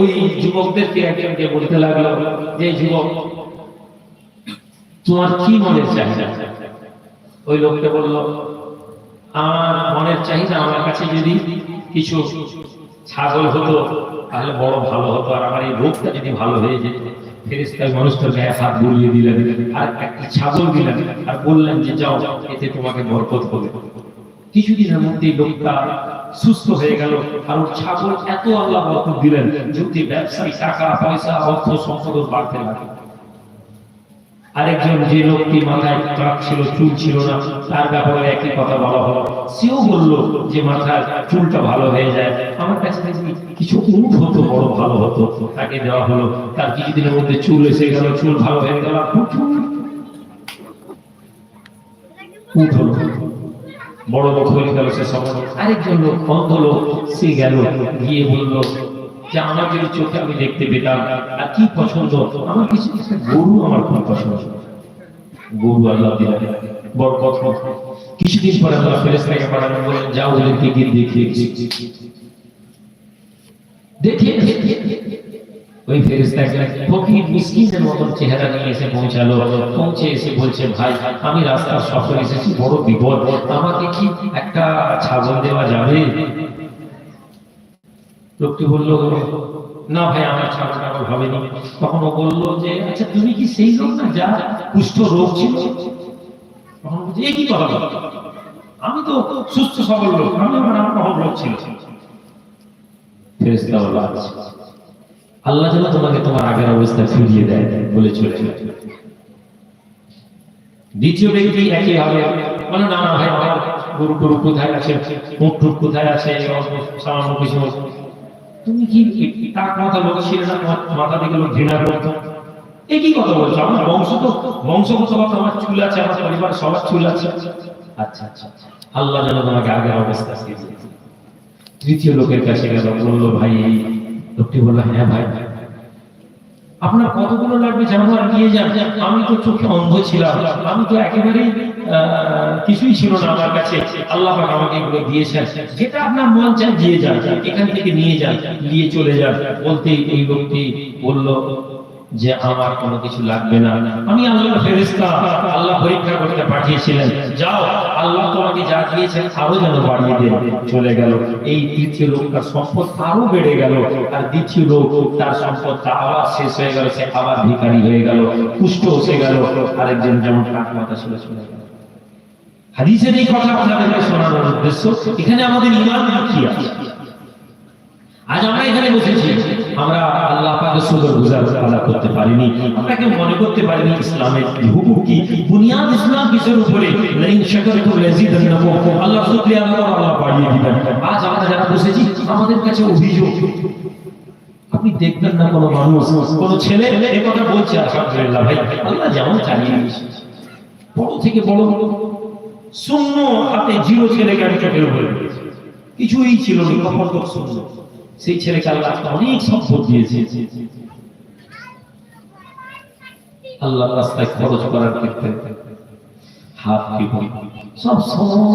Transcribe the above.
ওই যুবকদেরকে বলতে লাগল যে, যুবক, তোমার কি মনের চাহিদা? ওই লোকটা আমার মনের চাহিদা আমার কাছে যদি কিছু ছাগল হতো, তাহলে বড় ভালো হতো। আর আমার এই রোগটা যদি ভালো হয়ে যেত ফেরেস্তায় মানুষটার গায়ে হাত বুলিয়ে দিলেন, আর একটা ছাগল দিলেন, আর বললেন যে, যাও, এতে তোমাকে বরকত হবে। কিছুদিনের মধ্যেই লোকটা সুস্থ হয়ে গেল। আর ছাগল এত আল্লাহ বরকত দিলেন, যদি ব্যবসায়ী টাকা, পয়সা, অর্থ সম্পদ বাড়তে লাগে। আরেকজন যে লোকটি মাথায় ট্রাক ছিল, চুল ছিল না, তার ব্যাপারে একই কথা বলা হলো। সেও বলল যে, মাথার চুলটা ভালো হয়ে যায়। আমার কাছে কিছু উঠ হতো, বড় ভালো হতো। তাকে দেওয়া হলো। তার কিছুদিনের মধ্যে চুল এসে গেল, চুল ভালো হয়ে গেল। উঠ হলো বড় লোক হয়ে গেল সে সময় আরেকজন লোক, অন্ধ লোক, সে গেল, গিয়ে বলল, যে আমার যদি চোখে আমি দেখতে পেতাম, আর কি পছন্দ? আমার কিছু কিছু গরু আমার খুব পছন্দ। গরু আল্লাহ দিলেন বড় কথা। কিছুদিন পরে আল্লাহ ফেরেস্তাকে পাঠানো বলেন যাও ওদেরকে গিয়ে দেখিয়ে দেখিয়ে ওই ফেরেস্তাকে ফকির মিসকিনের মতন চেহারা নিয়ে এসে পৌঁছালো। পৌঁছে এসে বলছে ভাই আমি রাস্তার সফরে এসেছি বড় বিপদ। আমাকে কি একটা ছাগল দেওয়া যাবে? লোকটি বলল না ভাই আমার ছাগল টাগল ভাবেনি তখন ও বলল যে আচ্ছা তুমি কি সেই লোক না যা কুষ্ঠ রোগ ছিল? তখন বলছে, "এ কি কথা আমি তো সুস্থ সবল লোক আমি আমার আমার রোগ ছিল ফেরেশতা বলল, "আচ্ছা, আল্লাহ যেন তোমাকে তোমার আগের অবস্থা ফিরিয়ে দেয় বলে চলে। দ্বিতীয় ব্যক্তি একই হবে বলে না না, ভাই গরু টরু কোথায় আছে? টুট কোথায় আছে? সামান্য কিছু। তুমি কি মাথা লোক ছিল না? মাথা থেকে লোক ঘৃণা করতো। কথা বলছো? আমার বংশ তো, বংশগত কথা, আমার চুল আছে, আমার পরিবার, সবার চুল আছে। আচ্ছা আচ্ছা আচ্ছা। আল্লাহ যেন তোমাকে আগের অবস্থা তৃতীয় লোকের কাছে গেল, বলল, ভাই লোকটি বলল হ্যাঁ ভাই। আপনার কতগুলো লাগবে জানোয়ার নিয়ে যান। আমি তো চোখে অন্ধ ছিলাম। আমি তো একেবারেই কিছুই ছিল না আমার কাছে। আল্লাহ আমাকে এগুলো দিয়েছেন। যেটা আপনার মন চায় দিয়ে যান। এখান থেকে নিয়ে যান, নিয়ে চলে যান। বলতে এই লোকটি বলল যে আমার কোনো কিছু লাগবে না। আমি আল্লাহর ফেরেশতা, আল্লাহ পরীক্ষা করতে পাঠিয়েছিলেন। যাও, আল্লাহ তোমাকে যা দিয়েছেন আরও যেন বাড়িয়ে দেন। চলে গেল। এই তৃতীয় লোকটার সম্পদ আরও বেড়ে গেল। আর দ্বিতীয় লোক তার সম্পদটা আবার শেষ হয়ে গেল, সে আবার ভিখারি হয়ে গেল, কুষ্ঠ হয়ে গেল, আরেকজন যেমন টাকা মাথা চলে চলে গেল। হাদিসের এই কথা আপনাদেরকে শোনানোর উদ্দেশ্য, এখানে আমাদের ইমান কি আছে? আজ আমরা এখানে বসেছি। আমরা আল্লাহ পাকের সুন্দর গুজার করতে পারিনি, আমরা কেউ মনে করতে পারিনি ইসলামের কি? বুনিয়াদ ইসলাম কিসের উপরে? লাইন আল্লাহ আল্লাহ আল্লাহ দিবেন। আজ আমরা যারা বসেছি, আমাদের কাছে অভিযোগ। আপনি দেখবেন না কোনো মানুষ, কোন ছেলে কথা বলছে, আলহামদুলিল্লাহ ভাই। আল্লাহ যেমন চালিয়ে বড় থেকে বড় শূন্য হাতে জিরো ছেলেকে আমি চোখের উপরে। কিছুই ছিল না, কখন শূন্য? সেই ছেলেকে আল্লাহ অনেক সম্পদ দিয়েছে। আল্লাহ রাস্তায় খরচ করার ক্ষেত্রে হাত কি সব সময়